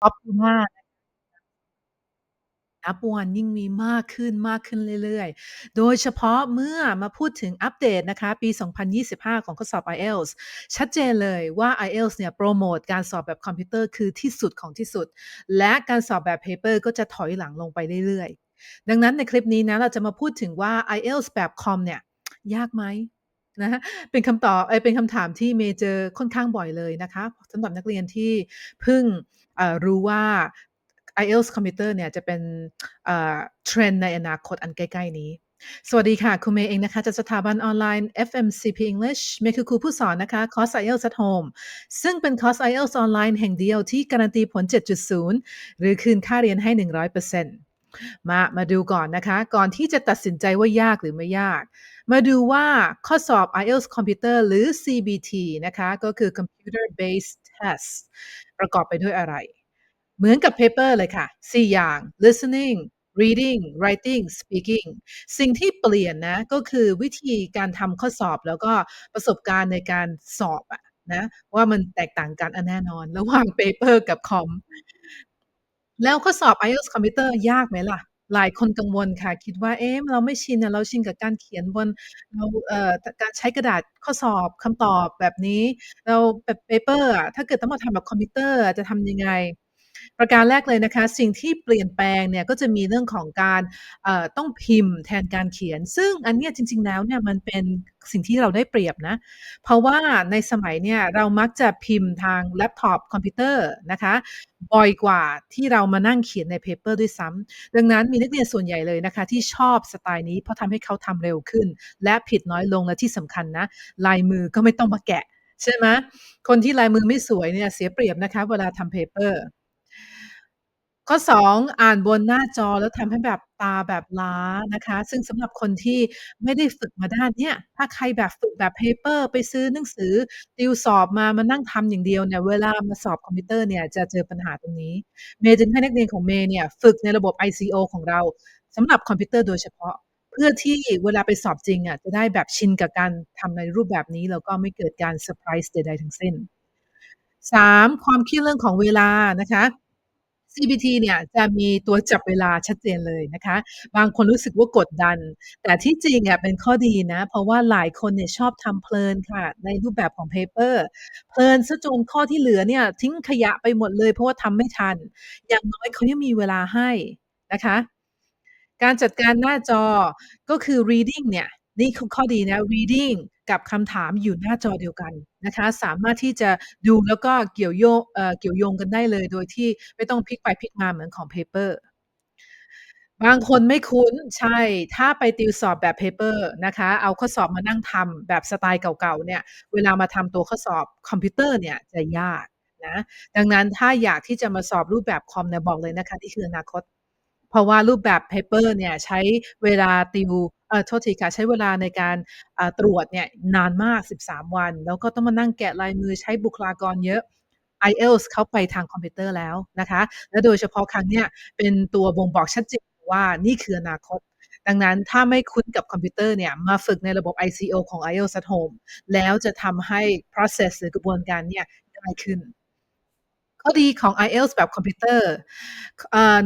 Popular นับวันยิ่งมีมากขึ้น มากขึ้นเรื่อย ๆ โดยเฉพาะเมื่อมาพูดถึงอัปเดตนะคะ ปี 2025 ของข้อสอบ IELTS ชัดเจนเลยว่า IELTS เนี่ยโพรโมตการสอบแบบคอมพิวเตอร์ คือที่สุดของที่สุด และการสอบแบบ Paper ก็จะถอยหลังลงไปเรื่อย ๆ ดังนั้นในคลิปนี้นะ เราจะมาพูดถึงว่า IELTS แบบคอมเนี่ย ยากไหม? นะเป็นคำตอบเอเป็นคำถามที่เมย์เจอค่อนข้างบ่อยเลยนะคะสำหรับนักเรียนที่เพิ่งรู้ว่า IELTS คอมพิวเตอร์เนี่ยจะเป็นเอ่อ trend ในอนาคตอันใกล้ ๆ นี้ สวัสดีค่ะครูเมย์เองนะคะจากสถาบันออนไลน์ FMCP English เมย์คือครูผู้สอนนะคะ คอร์ส IELTS at Home ซึ่งเป็นคอร์ส IELTS ออนไลน์แห่งเดียวที่การันตีผล 7.0 หรือคืนค่าเรียนให้ 100% มามาดูก่อนนะคะ ก่อนที่จะตัดสินใจว่ายากหรือไม่ยาก มาดูว่าข้อสอบ IELTS คอมพิวเตอร์หรือ CBT นะคะ ก็คือ Computer Based Test ประกอบไปด้วยอะไร?เหมือนกับ Paper เลยค่ะ 4 อย่าง Listening Reading Writing Speaking สิ่งที่เปลี่ยนนะก็คือวิธีการทำข้อสอบแล้วก็ประสบการณ์ในการสอบอะนะว่ามันแตกต่างกันอะแน่นอน ระหว่าง Paper กับคอม แล้วข้อสอบ IELTS คอมพิวเตอร์ยากไหมล่ะ?หลายคนกังวลค่ะ คิดว่าเอ๊ะเราไม่ชินอะเราชินกับการเขียนบนเราเอ่อการใช้กระดาษข้อสอบคำตอบแบบนี้ เราแบบเปเปอร์อะถ้าเกิดต้องมาทำแบบคอมพิวเตอร์จะทำยังไง? ประการแรกเลยนะคะ สิ่งที่เปลี่ยนแปลงเนี่ยก็จะมีเรื่องของการต้องพิมพ์แทนการเขียน ซึ่งอันนี้จริง ๆ แล้วเนี่ยมันเป็นสิ่งที่เราได้เปรียบนะ เพราะว่าในสมัยเนี่ยเรามักจะพิมพ์ทางแล็ปท็อปคอมพิวเตอร์นะคะบ่อยกว่าที่เรามานั่งเขียนใน Paper ด้วยซ้ำดังนั้นมีนักเรียนส่วนใหญ่เลยนะคะ ที่ชอบสไตล์นี้เพราะทำให้เขาทำเร็วขึ้น และผิดน้อยลงและที่สำคัญนะ ลายมือก็ไม่ต้องมาแกะ ใช่ไหมคนที่ลายมือไม่สวยเนี่ยเสียเปรียบนะคะ เวลาทำ Paper ข้อ 2 อ่านบนหน้าจอ แล้วทำให้แบบตาแบบล้านะคะ ซึ่งสำหรับคนที่ไม่ได้ฝึกมาด้านเนี้ย ถ้าใครแบบฝึกแบบ Paper ไปซื้อหนังสือติวสอบมา มานั่งทำอย่างเดียวเนี่ย เวลามาสอบคอมพิวเตอร์เนี่ยจะเจอปัญหาตรงนี้ เมย์จึงให้นักเรียนของเมย์เนี่ยฝึกในระบบ ICO ของเรา สำหรับคอมพิวเตอร์โดยเฉพาะ เพื่อที่เวลาไปสอบจริงอะจะได้แบบชินกับการทำในรูปแบบนี้ แล้วก็ไม่เกิดการเซอร์ไพรส์ใด ๆ ทั้งสิ้น 3 ความครียดเรื่องของเวลานะคะ CBT เนี่ยจะมีตัวจับเวลาชัดเจนเลยนะคะ บางคนรู้สึกว่ากดดัน แต่ที่จริงอะเป็นข้อดีนะ เพราะว่าหลายคนเนี่ยชอบทำเพลินค่ะ ในรูปแบบของ Paper เพลินเสียจนข้อที่เหลือเนี่ยทิ้งขยะไปหมดเลยเพราะว่าทำไม่ทัน อย่างน้อยเขายังมีเวลาให้นะคะ การจัดการหน้าจอก็คือ Reading เนี่ย นี่คือข้อดีนะ Reading กับคำถามอยู่หน้าจอเดียวกันนะคะ สามารถที่จะดูแล้วก็เกี่ยวโยงเกี่ยวโยงกันได้เลย โดยที่ไม่ต้องพลิกไปพลิกมาเหมือนของ Paper บางคนไม่คุ้นใช่ ถ้าไปติวสอบแบบ Paper นะคะ เอาข้อสอบมานั่งทำแบบสไตล์เก่าๆเนี่ย เวลามาทำตัวข้อสอบคอมพิวเตอร์เนี่ยจะยากนะ ดังนั้นถ้าอยากที่จะมาสอบรูปแบบคอมเนี่ยบอกเลยนะคะนี่คืออนาคต เพราะว่ารูปแบบ Paper เนี่ยใช้เวลาติวเอ่อโทษทีค่ะ ใช้เวลาในการตรวจเนี่ยนานมาก 13 วัน แล้วก็ต้องมานั่งแกะลายมือใช้บุคลากรเยอะ IELTS เขาไปทางคอมพิวเตอร์แล้วนะคะ และโดยเฉพาะครั้งเนี้ยเป็นตัวบ่งบอกชัดเจนว่านี่คืออนาคต ดังนั้นถ้าไม่คุ้นกับคอมพิวเตอร์เนี่ยมาฝึกในระบบ ICO ของ IELTS at Home แล้วจะทำให้ process หรือกระบวนการเนี่ยง่ายขึ้น ข้อดีของ IELTS แบบคอมพิวเตอร์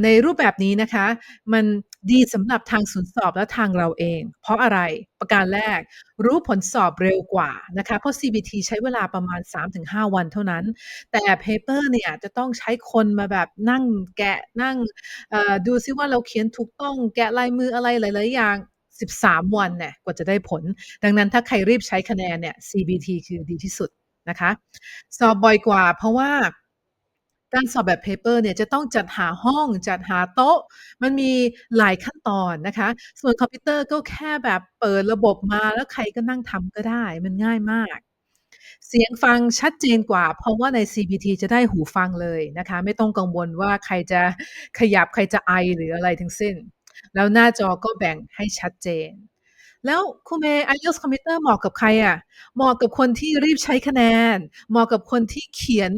ในรูปแบบนี้นะคะ มันดีสำหรับทางศูนย์สอบและทางเราเอง เพราะอะไร?ประการแรก รู้ผลสอบเร็วกว่านะคะเพราะ CBT ใช้เวลาประมาณ 3-5 วันเท่านั้น แต่ Paper เนี่ยจะต้องใช้คนมาแบบนั่งแกะนั่งดูซิว่าเราเขียนถูกต้องแกะลายมืออะไรหลาย ๆ อย่าง13 วันแน่ะกว่าจะได้ผล ดังนั้นถ้าใครรีบใช้คะแนนเนี่ย CBT คือดีที่สุดนะคะ สอบบ่อยกว่าเพราะว่า การสอบแบบ Paper เนี่ยจะต้องจัดหาห้องจัดหาโต๊ะ มันมีหลายขั้นตอนนะคะ ส่วนคอมพิวเตอร์ก็แค่แบบเปิดระบบมาแล้วใครก็นั่งทำก็ได้ มันง่ายมาก เสียงฟังชัดเจนกว่า เพราะว่าใน CBT จะได้หูฟังเลยนะคะ ไม่ต้องกังวลว่าใครจะขยับใครจะไอหรืออะไรทั้งสิ้น แล้วหน้าจอก็แบ่งให้ชัดเจนแล้วครูเมย์ IELTS คอมพิวเตอร์เหมาะกับใครอะ?เหมาะกับคนที่รีบใช้คะแนน เหมาะกับคนที่เขียน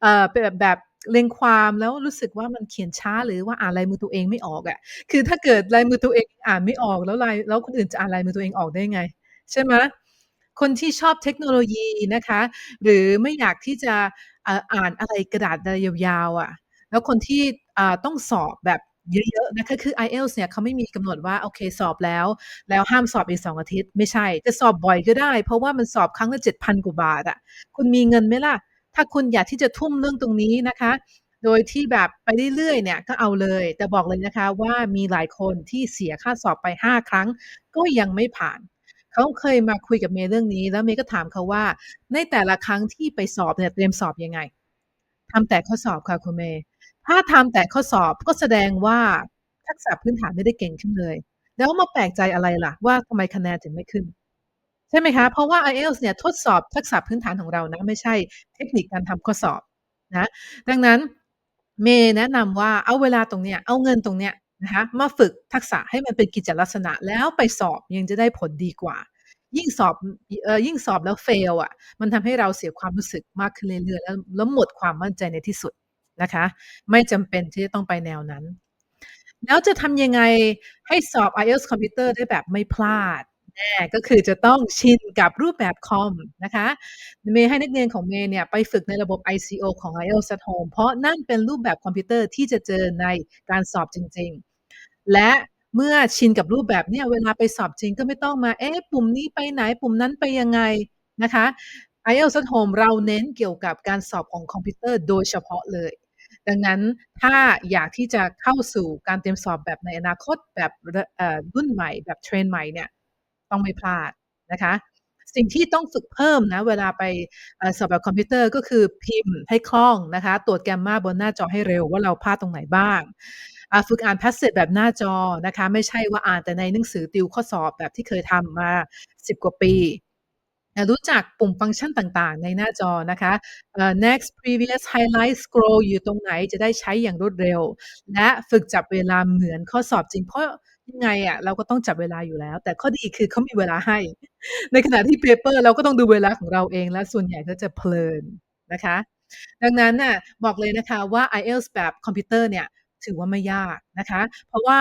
เอ่อเป็นแบบแบบ เรียงความแล้วรู้สึกว่ามันเขียนช้าหรือว่าอ่านลายมือตัวเองไม่ออกอะคือถ้าเกิดลายมือตัวเองอ่านไม่ออกแล้วลายแล้วคนอื่นจะอ่านลายมือตัวเองออกได้ไง ใช่ไหม?คนที่ชอบเทคโนโลยีนะคะ หรือไม่อยากที่จะอ่านอะไรกระดาษอะไรยาวๆอะเแล้วคนที่ต้องสอบแบบเยอะๆนะคะคือ IELTS เนี่ยเขาไม่มีกำหนดว่าโอเคสอบแล้ว แล้วห้ามสอบอีก2องอาทิตย์ ไม่ใช่ จะสอบบ่อยก็ได้ เพราะว่ามันสอบครั้งละ7,000กว่าบาทอะคุณมีเงินไหมล่ะ? ถ้าคุณอยากที่จะทุ่มเรื่องตรงนี้นะคะ โดยที่แบบไปเรื่อยๆเนี่ยก็เอาเลย แต่บอกเลยนะคะว่ามีหลายคนที่เสียค่าสอบไป 5 ครั้ง ก็ยังไม่ผ่านเขาเคยมาคุยกับเมย์เรื่องนี้ แล้วเมย์ก็ถามเขาว่า"ในแต่ละครั้งที่ไปสอบเนี่ยเตรียมสอบยังไง?"ทำแต่ข้อสอบค่ะคุณเมย์ถ้าทำแต่ข้อสอบก็แสดงว่าทักษะพื้นฐานไม่ได้เก่งขึ้นเลย แล้วมาแปลกใจอะไรล่ะ ว่าทำไมคะแนนถึงไม่ขึ้น ช่ไหมคะ?เพราะว่า IELTS เนี่ยทดสอบทักษะพื้นฐานของเรานะ ไม่ใช่เทคนิคการทำข้อสอบนะ ดังนั้นเมย์แนะนำว่าเอาเวลาตรงเนี้ย เอาเงินตรงเนี้ยนะคะมาฝึกทักษะให้มันเป็นกิจลักษณะแล้วไปสอบยังจะได้ผลดีกว่า ยิ่งสอบเอ่อยิ่งสอบแล้ว fail อะมันทำให้เราเสียความรู้สึกมากขึ้นเรื่อยๆแล้วแล้วหมดความมั่นใจในที่สุดนะคะ ไม่จำเป็นที่จะต้องไปแนวนั้น แล้วจะทำยังไงให้สอบ IELTS คอมพิวเตอร์ได้แบบไม่พลาด? แน่ก็คือจะต้องชินกับรูปแบบคอมนะคะ เมย์ให้นักเรียนของเมย์เนี่ยไปฝึกในระบบ ICO ของ IELTS at Home เพราะนั่นเป็นรูปแบบคอมพิวเตอร์ที่จะเจอในการสอบจริง ๆ และเมื่อชินกับรูปแบบเนี้ยเวลาไปสอบจริงก็ไม่ต้องมา เอ๊ะ ปุ่มนี้ไปไหน ปุ่มนั้นไปยังไงนะคะ IELTS at Home เราเน้นเกี่ยวกับการสอบของคอมพิวเตอร์โดยเฉพาะเลย ดังนั้นถ้าอยากที่จะเข้าสู่การเตรียมสอบแบบในอนาคตแบบรุ่นใหม่แบบเทรนใหม่เนี่ย ต้องไม่พลาดนะคะ สิ่งที่ต้องฝึกเพิ่มนะ เวลาไปอสอบแบบคอมพิวเตอร์ก็คือพิมพ์ให้คล่องนะคะ ตรวจแกมมาบนหน้าจอให้เร็วว่าเราพลาดตรงไหนบ้างฝึกอ่านพาสเซจแบบหน้าจอนะคะ ไม่ใช่ว่าอ่านแต่ในหนังสือติวข้อสอบแบบที่เคยทำมา 10 กว่าปี รู้จักปุ่มฟังก์ชันต่างๆ ในหน้าจอนะคะ next previous highlight scroll อยู่ตรงไหนจะได้ใช้อย่างรวดเร็ว และฝึกจับเวลาเหมือนข้อสอบจริงเพราะยังไงอะเราก็ต้องจับเวลาอยู่แล้ว แต่ข้อดีคือเขามีเวลาให้ ในขณะที่เพเปอร์เราก็ต้องดูเวลาของเราเอง และส่วนใหญ่ก็จะเพลินนะคะ ดังนั้นน่ะบอกเลยนะคะว่า IELTS แบบคอมพิวเตอร์เนี่ยถือว่าไม่ยากนะคะ เพราะว่า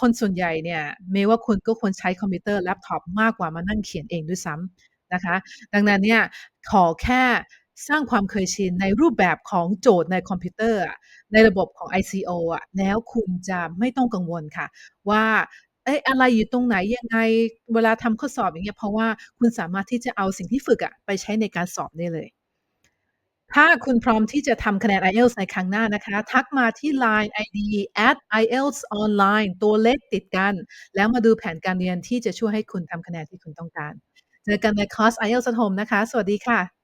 คนส่วนใหญ่เนี่ยเมว่าคุณก็ควรใช้คอมพิวเตอร์แล็ปท็อปมากกว่ามานั่งเขียนเองด้วยซ้ำนะคะ ดังนั้นเนี่ยขอแค่สร้างความเคยชินในรูปแบบของโจทย์ในคอมพิวเตอร์ ในระบบของ ICO อะแล้วคุณจะไม่ต้องกังวลค่ะ ว่าเอ๊ะอะไรอยู่ตรงไหนยังไงเวลาทำข้อสอบอย่างเงี้ยเพราะว่าคุณสามารถที่จะเอาสิ่งที่ฝึกอะไปใช้ในการสอบได้เลย ถ้าคุณพร้อมที่จะทำคะแนน IELTS ในครั้งหน้านะคะ ทักมาที่ LINE ID at @IELTSonline ตัวเลขติดกัน แล้วมาดูแผนการเรียนที่จะช่วยให้คุณทำคะแนนที่คุณต้องการ เจอกันในคอร์ส IELTS at Home นะคะ สวัสดีค่ะ